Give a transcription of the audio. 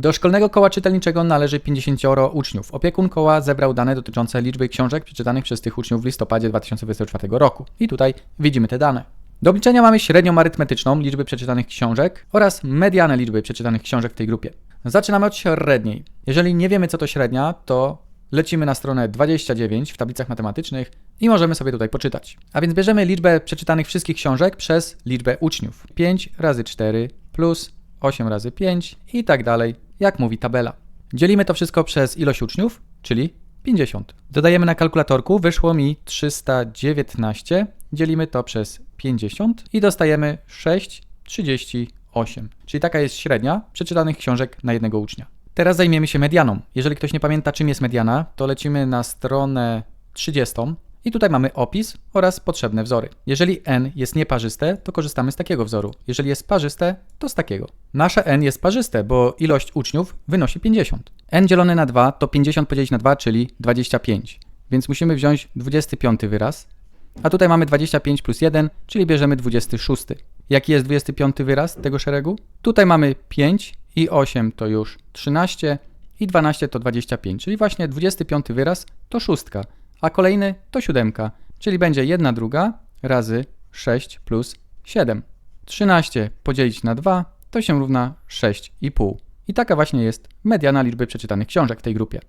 Do szkolnego koła czytelniczego należy 50 uczniów. Opiekun koła zebrał dane dotyczące liczby książek przeczytanych przez tych uczniów w listopadzie 2024 roku. I tutaj widzimy te dane. Do obliczenia mamy średnią arytmetyczną liczby przeczytanych książek oraz medianę liczby przeczytanych książek w tej grupie. Zaczynamy od średniej. Jeżeli nie wiemy, co to średnia, to lecimy na stronę 29 w tablicach matematycznych i możemy sobie tutaj poczytać. A więc bierzemy liczbę przeczytanych wszystkich książek przez liczbę uczniów. 5 razy 4 plus 8 razy 5 i tak dalej, jak mówi tabela. Dzielimy to wszystko przez ilość uczniów, czyli 50. Dodajemy na kalkulatorku, wyszło mi 319, dzielimy to przez 50 i dostajemy 6,38. Czyli taka jest średnia przeczytanych książek na jednego ucznia. Teraz zajmiemy się medianą. Jeżeli ktoś nie pamięta, czym jest mediana, to lecimy na stronę 30 i tutaj mamy opis oraz potrzebne wzory. Jeżeli n jest nieparzyste, to korzystamy z takiego wzoru. Jeżeli jest parzyste, to z takiego. Nasze n jest parzyste, bo ilość uczniów wynosi 50. n dzielone na 2 to 50 podzielić na 2, czyli 25. Więc musimy wziąć 25 wyraz. A tutaj mamy 25 plus 1, czyli bierzemy 26. Jaki jest 25 wyraz tego szeregu? Tutaj mamy 5 i 8 to już 13 i 12 to 25, czyli właśnie 25 wyraz to szóstka, a kolejny to siódemka, czyli będzie 1 druga razy 6 plus 7. 13 podzielić na 2 to się równa 6,5. I taka właśnie jest mediana liczby przeczytanych książek w tej grupie.